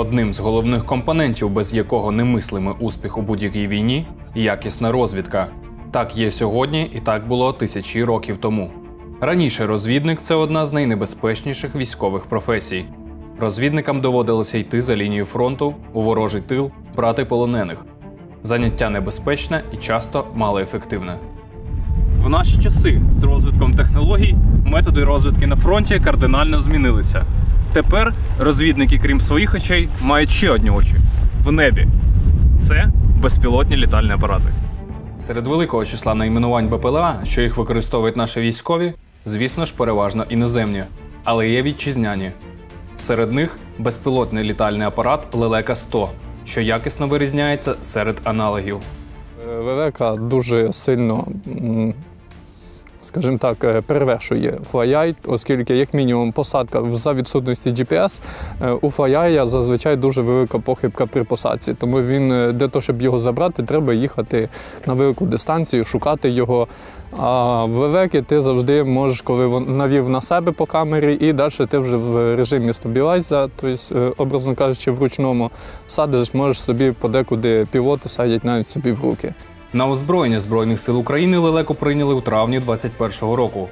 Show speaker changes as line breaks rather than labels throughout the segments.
Одним з головних компонентів, без якого немислимий успіх у будь-якій війні, якісна розвідка. Так є сьогодні, і так було тисячі років тому. Раніше розвідник це одна з найнебезпечніших військових професій. Розвідникам доводилося йти за лінію фронту у ворожий тил, брати полонених. Заняття небезпечне і часто малоефективне. В наші часи з розвитком технологій методи розвідки на фронті кардинально змінилися. Тепер розвідники, крім своїх очей, мають ще одні очі в небі. Це безпілотні літальні апарати. Серед великого числа найменувань БПЛА, що їх використовують наші військові, звісно ж, переважно іноземні, але є вітчизняні. Серед них безпілотний літальний апарат Лелека 100, що якісно вирізняється серед аналогів.
ВВК дуже сильно, скажімо так, е, перевершує флайай, оскільки, як мінімум, посадка за відсутності GPS, е, у флайая зазвичай дуже велика похибка при посадці. Тому він е, для того, щоб його забрати, треба їхати на велику дистанцію, шукати його. А в ВВК ти завжди можеш, коли він навів на себе по камері, і далі ти вже в режимі стабілайза, тобто, образно кажучи, в ручному садиш, можеш собі подекуди пілоти садять навіть собі в руки.
На озброєння Збройних сил України лелеку прийняли у травні 2021 року.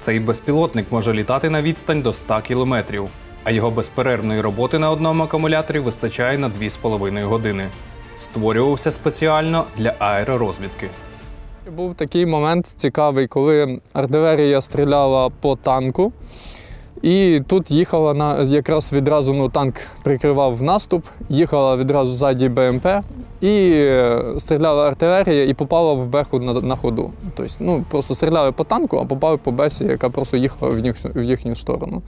Цей безпілотник може літати на відстань до 100 кілометрів, а його безперервної роботи на одному акумуляторі вистачає на 2,5 години. Створювався спеціально для аеророзвідки.
Був такий момент цікавий, коли артилерія стріляла по танку. І тут їхала на якраз відразу ну, танк прикривав наступ, їхала відразу ззаді БМП і е, стріляла артилерія і попала в беху на, на ходу. Тобто, ну, просто стріляли по танку, а попали по бесі, яка просто їхала в, їх, в їхню сторону.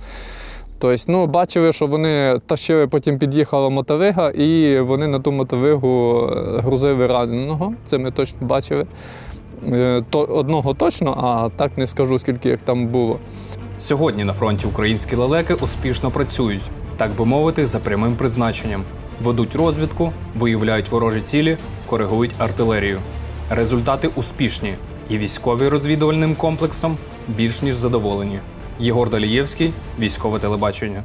Тобто, ну, бачили, що вони тащили, потім під'їхала мотовига, і вони на ту мотовигу е, грузили раненого. Це ми точно бачили. Е, То, одного точно, а так не скажу, скільки їх там було.
Сьогодні на фронті українські лелеки успішно працюють, так би мовити, за прямим призначенням. Ведуть розвідку, виявляють ворожі цілі, коригують артилерію. Результати успішні, і військові розвідувальним комплексом більш ніж задоволені. Єгор Далієвський, військове телебачення.